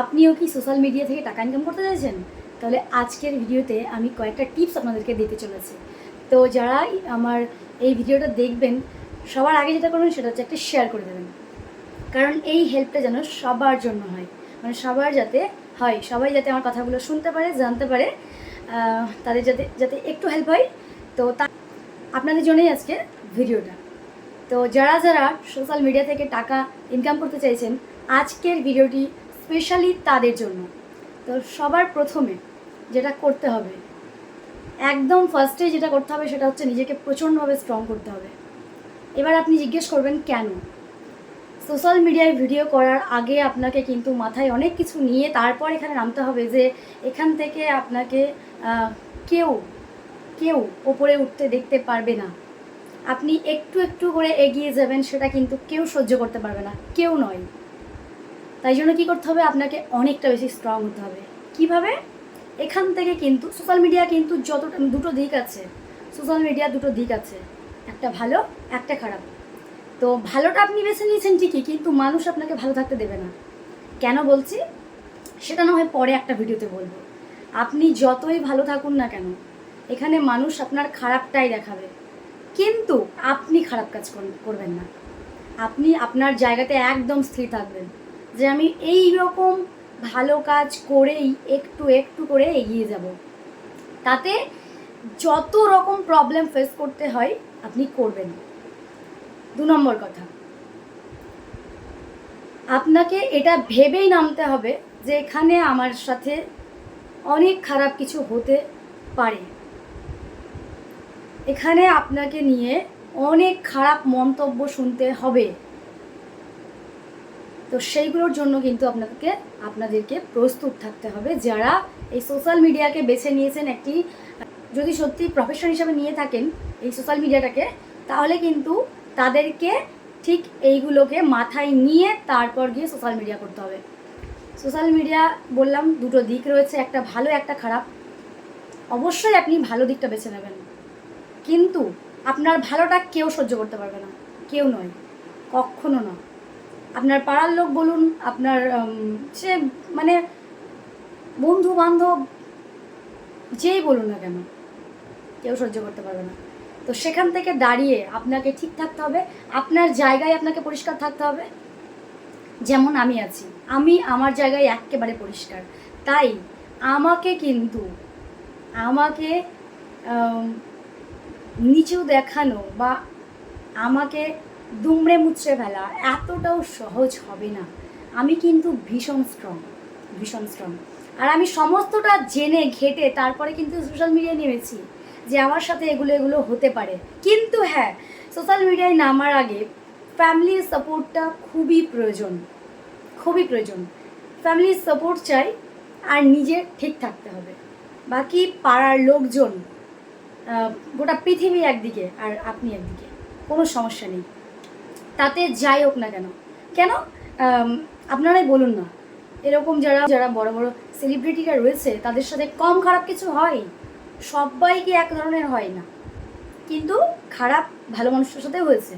আপনিও কি social media থেকে টাকা ইনকাম করতে চাইছেন? তাহলে আজকের ভিডিওতে আমি কয়েকটা টিপস আপনাদেরকে দিতে চলেছি। তো যারা আমার এই ভিডিওটা দেখবেন, সবার আগে যেটা করবেন সেটা হচ্ছে একটা শেয়ার করে দেবেন। কারণ এই হেল্পটা যেন সবার জন্য হয়। মানে সবার যাতে হয়, সবাই যাতে আমার কথাগুলো শুনতে পারে, জানতে পারে তাদের যাতে যাতে একটু হেল্প হয়। তো তা, আপনাদের জন্যই আজকে ভিডিওটা। তো যারা যারা সোশ্যাল মিডিয়া থেকে টাকা ইনকাম করতে চাইছেন, আজকের ভিডিওটি স্পেশালি তাদের জন্য। তো সবার প্রথমে যেটা করতে হবে, একদম ফার্স্টে যেটা করতে হবে সেটা হচ্ছে নিজেকে প্রচণ্ডভাবে স্ট্রং করতে হবে। এবার আপনি জিজ্ঞেস করবেন কেন? সোশ্যাল মিডিয়ায় ভিডিও করার আগে আপনাকে কিন্তু মাথায় অনেক কিছু নিয়ে তারপর এখানে নামতে হবে যে এখান থেকে আপনাকে কেউ কেউ ওপরে উঠতে দেখতে পারবে না। আপনি একটু একটু করে এগিয়ে যাবেন সেটা কিন্তু কেউ সহ্য করতে পারবে না, কেউ নয়। তাই জন্য কী করতে হবে? আপনাকে অনেকটা বেশি স্ট্রং হতে হবে। কীভাবে? এখান থেকে কিন্তু সোশ্যাল মিডিয়া কিন্তু যতটা, দুটো দিক আছে। সোশ্যাল মিডিয়া দুটো দিক আছে। একটা ভালো, একটা খারাপ। তো ভালোটা আপনি বেছে নিয়েছেন ঠিকই, কিন্তু মানুষ আপনাকে ভালো থাকতে দেবে না। কেন বলছি? সেটা না হয় পরে একটা ভিডিওতে বলব। আপনি যতই ভালো থাকুন না কেন, এখানে মানুষ আপনার খারাপটাই দেখাবে। কিন্তু আপনি খারাপ কাজ কর- করবেন না। আপনি আপনার জায়গাতে একদম স্থির থাকবেন। যে আমি এই রকম ভালো কাজ করেই একটু একটু করে এগিয়ে যাব। তাতে যত রকম প্রবলেম ফেস করতে হয়, আপনি করবেন দু নম্বর কথা। আপনাকে এটা ভেবেই নামতে হবে যে এখানে আমার সাথে অনেক খারাপ কিছু হতে পারে। এখানে আপনাকে নিয়ে অনেক খারাপ মন্তব্য শুনতে হবে। তো সেইগুলোর জন্য কিন্তু আপনাকে, আপনাদেরকে প্রস্তুত থাকতে হবে যারা এই সোশ্যাল মিডিয়াকে বেছে নিয়েছেন একটি, যদি সত্যি প্রফেশন হিসাবে নিয়ে থাকেন এই সোশ্যাল মিডিয়াটাকে তাহলে কিন্তু তাদেরকে ঠিক এইগুলোকে মাথায় নিয়ে তারপর গিয়ে সোশ্যাল মিডিয়া করতে হবে। সোশ্যাল মিডিয়া বললাম, দুটো দিক রয়েছে, একটা ভালো, একটা খারাপ। অবশ্যই আপনি ভালো দিকটা বেছে নেবেন। কিন্তু আপনার ভালোটা কেউ সহ্য করতে পারবে না। কেউ নয়। কখনো না আপনার পাড়ার লোক বলুন আপনার সে মানে বন্ধু বান্ধব যেই বলুন না কেন কেউ সহ্য করতে পারবে না। তো সেখান থেকে দাঁড়িয়ে আপনাকে ঠিক থাকতে হবে আপনার জায়গায় আপনাকে পরিষ্কার থাকতে হবে। যেমন আমি আছি আমি আমার জায়গায় একেবারে পরিষ্কার। তাই আমাকে কিন্তু আমাকে আম, নিচু দেখানো বা আমাকে দুমড়ে মুচড়ে ফেলা এতটাও সহজ হবে না। আমি কিন্তু ভীষণ স্ট্রং ভীষণ স্ট্রং আর আমি সমস্তটা জেনে, ঘেটে তারপরে কিন্তু সোশ্যাল মিডিয়ায় নেমেছি যে আমার সাথে এগুলো এগুলো হতে পারে। কিন্তু হ্যাঁ সোশ্যাল মিডিয়ায় নামার আগে ফ্যামিলির সাপোর্টটা খুবই প্রয়োজন খুবই প্রয়োজন। ফ্যামিলির সাপোর্ট চাই আর নিজে ঠিক থাকতে হবে। বাকি পাড়ার লোকজন গোটা পৃথিবী একদিকে আর আপনি একদিকে, কোনো সমস্যা নেই। তাতে যাই হোক না কেন? কেন? আপনারাই বলুন না। এরকম যারা যারা বড় বড় সেলিব্রিটিরা রয়েছে, তাদের সাথে কম খারাপ কিছু হয়? সবাই কি এক ধরনের হয় না। কিন্তু খারাপ ভালো মানুষের সাথে হয়েছে।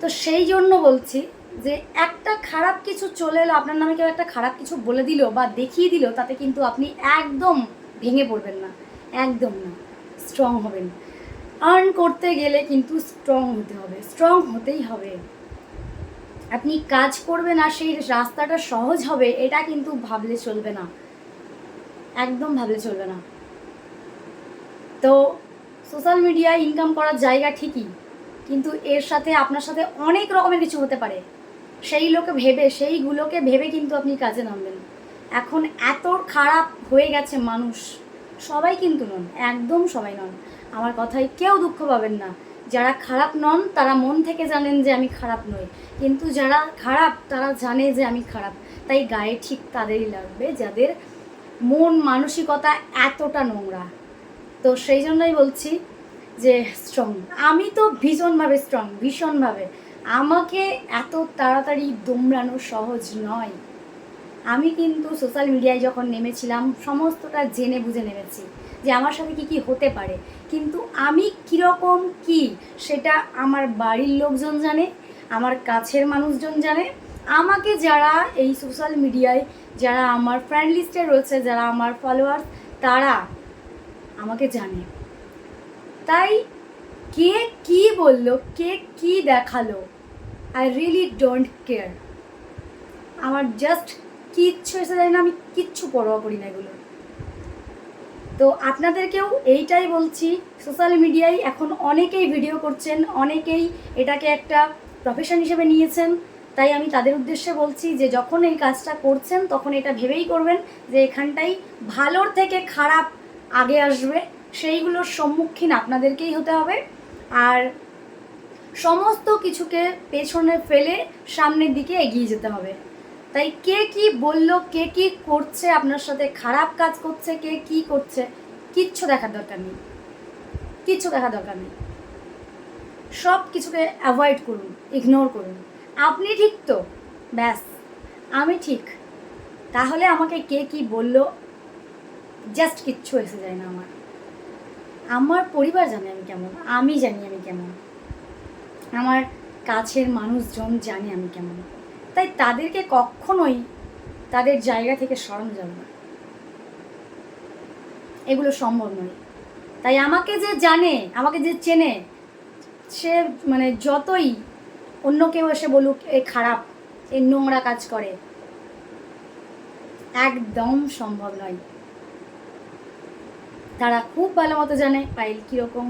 তো সেই জন্য বলছি যে, একটা খারাপ কিছু চলে এলো, আপনার নামে কেউ একটা খারাপ কিছু বলে দিল বা দেখিয়ে দিল, তাতে কিন্তু আপনি একদম ভেঙে পড়বেন না। একদম না। স্ট্রং হবেন। আর্ন করতে গেলে কিন্তু স্ট্রং হতে হবে স্ট্রং হতেই হবে। আপনি কাজ করবেন আর সেই রাস্তাটা সহজ হবে, এটা কিন্তু ভাবলে চলবে না। একদম ভাবলে চলবে না। তো সোশ্যাল মিডিয়ায় ইনকাম করার জায়গা ঠিকই, কিন্তু এর সাথে আপনার সাথে অনেক রকমের কিছু হতে পারে। সেই লোকে ভেবে, সেইগুলোকে ভেবে কিন্তু আপনি কাজে নামবেন। এখন এত খারাপ হয়ে গেছে মানুষ, সবাই কিন্তু নন, একদম সবাই নন। আমার কথায় কেউ দুঃখ পাবেন না। যারা খারাপ নন, তারা মন থেকে জানেন যে আমি খারাপ নই। কিন্তু যারা খারাপ, তারা জানে যে আমি খারাপ। তাই গায়ে ঠিক তাদেরই লাগবে যাদের মন, মানসিকতা এতটা নোংরা। তো সেই জন্যই বলছি যে স্ট্রং আমি তো ভীষণভাবে স্ট্রং ভীষণভাবে। আমাকে এত তাড়াতাড়ি দমড়ানো সহজ নয়। আমি কিন্তু সোশ্যাল মিডিয়ায় যখন নেমেছিলাম, সমস্তটা জেনে বুঝে নেমেছি যে আমার সাথে কি কি হতে পারে। কিন্তু আমি কীরকম কি সেটা আমার বাড়ির লোকজন জানে, আমার কাছের মানুষজন জানে। আমাকে যারা এই সোশ্যাল মিডিয়ায় যারা আমার ফ্রেন্ড লিস্টে রয়েছে, যারা আমার ফলোয়ার তারা আমাকে জানে। তাই কে কি বলল, কে কি দেখাল আই রিয়েলি ডোন্ট কেয়ার আমার জাস্ট কিচ্ছু এসে যায় না, আমি কিচ্ছু পরোয়া করি না এগুলো। তো আপনাদেরকেও এইটাই বলছি, সোশ্যাল মিডিয়ায় এখন অনেকেই ভিডিও করছেন, অনেকেই এটাকে একটা প্রফেশন হিসেবে নিয়েছেন। তাই আমি তাদের উদ্দেশ্যে বলছি যে যখন এই কাজটা করছেন, তখন এটা ভেবেই করবেন যে এখানটাই ভালোর থেকে খারাপ আগে আসবে, সেইগুলোর সম্মুখীন আপনাদেরকেই হতে হবে। আর সমস্ত কিছুকে পেছনে ফেলে সামনের দিকে এগিয়ে যেতে হবে। তাই কে কি বলল, কে কি করছে, আপনার সাথে খারাপ কাজ করছে, কে কি করছে, কিচ্ছু দেখার দরকার নেই। কিচ্ছু দেখার দরকার নেই। সব কিছুকে অ্যাভয়েড করুন ইগনোর করুন। আপনি ঠিক তো? ব্যাস, আমি ঠিক। তাহলে আমাকে কে কি বলল? জাস্ট কিচ্ছু এসে যায় না আমার। আমার পরিবার জানে আমি কেমন, আমি জানি আমি কেমন। আমার কাছের মানুষজন জানে আমি কেমন। তাই তাদেরকে কখনোই তাদের জায়গা থেকে সরানো যাবে না এগুলো সম্ভব নয়। তাই আমাকে যে জানে, আমাকে যে চেনে, সে মানে যতই অন্য কেউ এসে বলুক, এ খারাপ, এ নোংরা কাজ করে, একদম সম্ভব নয়। তারা খুব ভালো মতো জানে পাইল কীরকম,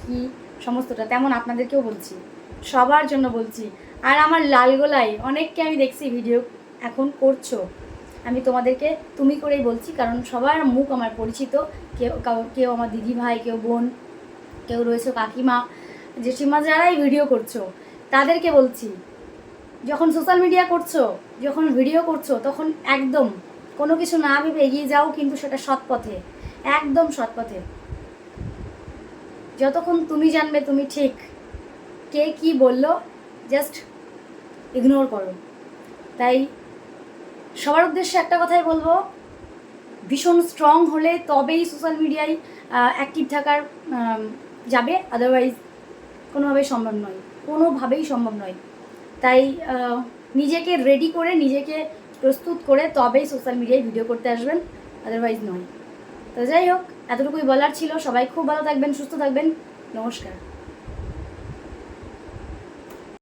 কী, সমস্তটা। তেমন আপনাদেরকেও বলছি। সবার জন্য বলছি আর আমার লালগোলায় অনেককে আমি দেখছি ভিডিও এখন করছ। আমি তোমাদেরকে তুমি করেই বলছি, কারণ সবার মুখ আমার পরিচিত। কেউ কেউ আমার দিদি ভাই, কেউ বোন, কেউ রয়েছে কাকিমা। জেঠিমা যারাই ভিডিও করছ, তাদেরকে বলছি, যখন সোশ্যাল মিডিয়া করছ, যখন ভিডিও করছ, তখন একদম কোনো কিছু না ভেবে এগিয়ে যাও, কিন্তু সেটা সৎ পথে, একদম সৎ পথে। যতক্ষণ তুমি জানবে তুমি ঠিক, কে কি বলল জাস্ট ইগনোর করো। তাই সবার উদ্দেশ্যে একটা কথাই বলব, ভীষণ স্ট্রং হলে তবেই সোশ্যাল মিডিয়ায় অ্যাক্টিভ থাকার যাবে আদারওয়াইজ কোনোভাবেই সম্ভব নয়, কোনোভাবেই সম্ভব নয়। তাই নিজেকে রেডি করে, নিজেকে প্রস্তুত করে তবেই সোশ্যাল মিডিয়ায় ভিডিও করতে আসবেন আদারওয়াইজ নয়। তো যাই হোক, এতটুকুই বলার ছিল। সবাই খুব ভালো থাকবেন, সুস্থ থাকবেন। নমস্কার।